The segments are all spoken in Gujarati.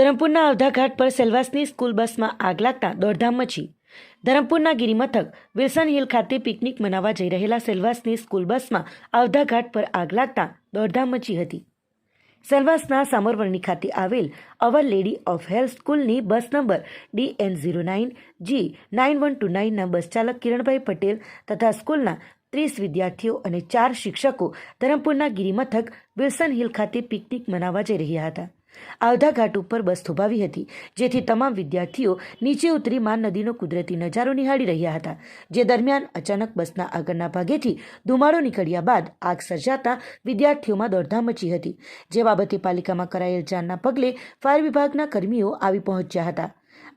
ધરમપુરના અવધા ઘાટ પર સેલવાસની સ્કૂલ બસમાં આગ લાગતા દોડધામ મચી. ધરમપુરના ગિરિમથક, વિલ્સન હિલ ખાતે પિકનિક મનાવવા જઈ રહેલા સેલવાસની સ્કૂલ બસમાં અવધા ઘાટ પર આગ લાગતા દોડધામ મચી હતી. સેલવાસના સામરવર્ણી ખાતે આવેલ અવર લેડી ઓફ હેલ્થ સ્કૂલની bus number D N zero nine G nine one two નાઇનના bus ચાલક કિરણભાઈ પટેલ તથા સ્કૂલના ત્રીસ વિદ્યાર્થીઓ અને ચાર શિક્ષકો ધરમપુરના ગિરિમથક, વિલ્સન હિલ ખાતે પિકનિક મનાવવા જઈ રહ્યા હતા. આવધા ઘાટ ઉપર બસ થોભાવી હતી, જેથી તમામ વિદ્યાર્થીઓ નીચે ઉતરી માન નદીનો કુદરતી નજારો નિહાળી રહ્યા હતા, જે દરમિયાન અચાનક બસના આગળના ભાગેથી ધુમાડો નીકળ્યા બાદ આગ સર્જાતા વિદ્યાર્થીઓમાં દોડધામ મચી હતી, જે બાબતે પાલિકામાં કરાયેલ જાણના પગલે ફાયર વિભાગના કર્મીઓ આવી પહોંચ્યા હતા.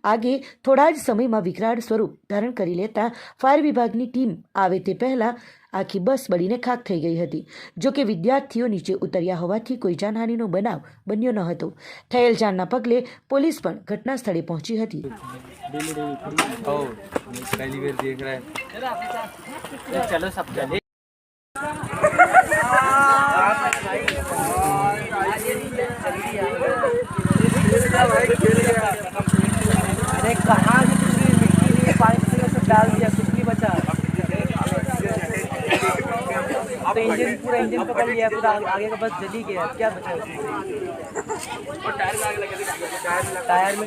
આગે થોડા જ સમયમાં વિકરાળ સ્વરૂપ ધારણ કરી લેતા ફાયર વિભાગની ટીમ આવે તે પહેલાં આખી બસ બળીને ખાક થઈ ગઈ હતી. જો કે વિદ્યાર્થીઓ નીચે ઉતર્યા હોવાથી કોઈ જાનહાનિનો બનાવ બન્યો ન હતો. થયેલ જાણના પગલે પોલીસ પણ ઘટના સ્થળે પહોંચી હતી. ओ डाल दिया कुछ नहीं बचा तो इंजन पूरा इंजन पकड़ लिया पूरा आगे- आगे का बस जली गया क्या बचा उसमें? टायर में